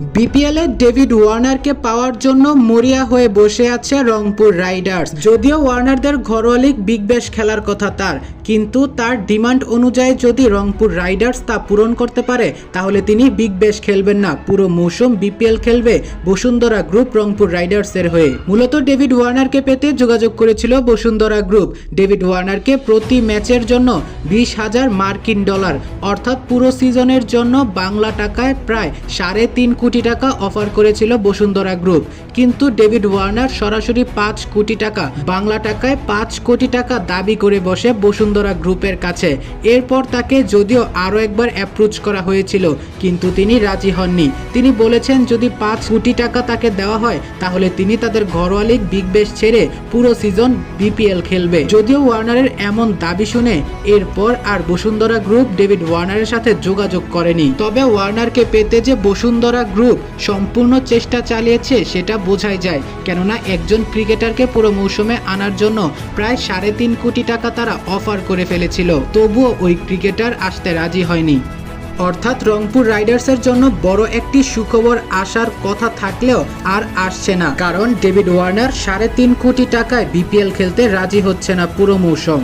বিপিএলে ডেভিড ওয়ার্নারকে পাওয়ার জন্য মরিয়া হয়ে বসে আছে রংপুর রাইডার্স। যদিও ওয়ার্নারদের ঘরোয়া লিগ বিগ ব্যাশ খেলার কথা তার, কিন্তু তার ডিমান্ড অনুযায়ী যদি রংপুর রাইডার্স তা পূরণ করতে পারে, তাহলে তিনি বিগ ব্যাশ খেলবেন না। পুরো মৌসুম বিপিএল খেলবে বসুন্ধরা গ্রুপ রংপুর রাইডার্সের হয়ে। মূলত ডেভিড ওয়ার্নারকে পেতে যোগাযোগ করেছিল বসুন্ধরা গ্রুপ। ডেভিড ওয়ার্নারকে প্রতি ম্যাচের জন্য বিশ হাজার মার্কিন ডলার, অর্থাৎ পুরো সিজনের জন্য বাংলা টাকায় প্রায় সাড়ে তিন কোটি টাকা অফার করেছিল বসুন্ধরা গ্রুপ। কিন্তু ডেভিড ওয়ার্নার সরাসরি পাঁচ কোটি টাকা, বাংলা টাকায় পাঁচ কোটি টাকা দাবি করে বসে বসুন্ধরা গ্রুপের কাছে। এরপর তাকে যদিও আরও একবার অ্যাপ্রোচ করা হয়েছিল, কিন্তু তিনি রাজি হননি। তিনি বলেছেন, যদি পাঁচ কোটি টাকা তাকে দেওয়া হয়, তাহলে তিনি তাদের ঘরোয়া লিগ বিগ বেশ ছেড়ে পুরো সিজন বিপিএল খেলবে। যদিও ওয়ার্নারের এমন দাবি শুনে এরপর আর বসুন্ধরা গ্রুপ ডেভিড ওয়ার্নারের সাথে যোগাযোগ করেনি। তবে ওয়ার্নারকে পেতে যে বসুন্ধরা গ্রুপ সম্পূর্ণ চেষ্টা চালিয়েছে, সেটা বোঝাই যায়। কেননা একজন ক্রিকেটারকে পুরো মৌসুমে আনার জন্য প্রায় সাড়ে তিন কোটি টাকা তারা অফার করে ফেলেছিল। তবুও ওই ক্রিকেটার আসতে রাজি হয়নি। অর্থাৎ রংপুর রাইডার্সের জন্য বড় একটি সুখবর আসার কথা থাকলেও আর আসছে না। কারণ ডেভিড ওয়ার্নার সাড়ে তিন কোটি টাকায় বিপিএল খেলতে রাজি হচ্ছে না পুরো মৌসুম।